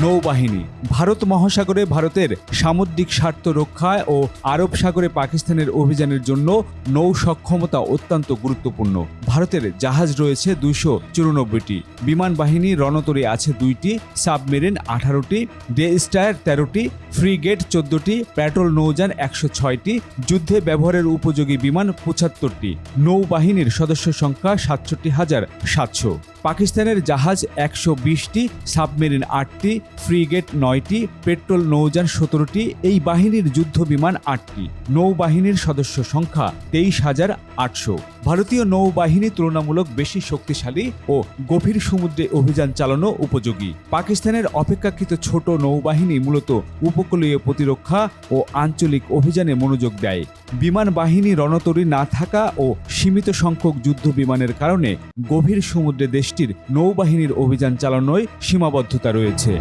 নৌবাহিনী। ভারত মহাসাগরে ভারতের সামুদ্রিক স্বার্থ রক্ষায় ও আরব সাগরে পাকিস্তানের অভিযানের জন্য নৌ সক্ষমতা অত্যন্ত গুরুত্বপূর্ণ। ভারতের জাহাজ রয়েছে দুইশো চুরানব্বইটি। বিমান বাহিনী রণতরী আছে দুইটি, সাবমেরিন আঠারোটি ডে স্টার তেরোটি, ফ্রিগেট চোদ্দটি, প্যাট্রোল নৌযান একশো ছয়টি, যুদ্ধে ব্যবহারের উপযোগী বিমান পঁচাত্তরটি। নৌবাহিনীর সদস্য সংখ্যা সাতষট্টি হাজার সাতশো। পাকিস্তানের জাহাজ একশো বিশটি, সাবমেরিন আটটি, ফ্রিগেট নয়টি, পেট্রোল নৌযান সতেরোটি, এই বাহিনীর যুদ্ধ বিমান আটটি। নৌবাহিনীর সদস্য সংখ্যা তেইশ হাজার আটশো। ভারতীয় নৌবাহিনী তুলনামূলক বেশি শক্তিশালী ও গভীর সমুদ্রে অভিযান চালানো উপযোগী। পাকিস্তানের অপেক্ষাকৃত ছোট নৌবাহিনী মূলত উপকূলীয় প্রতিরক্ষা ও আঞ্চলিক অভিযানে মনোযোগ দেয়। বিমান বাহিনী রণতরী না থাকা ও সীমিত সংখ্যক যুদ্ধ বিমানের কারণে গভীর সমুদ্রে দেশটির নৌবাহিনীর অভিযান চালানোয় সীমাবদ্ধতা রয়েছে।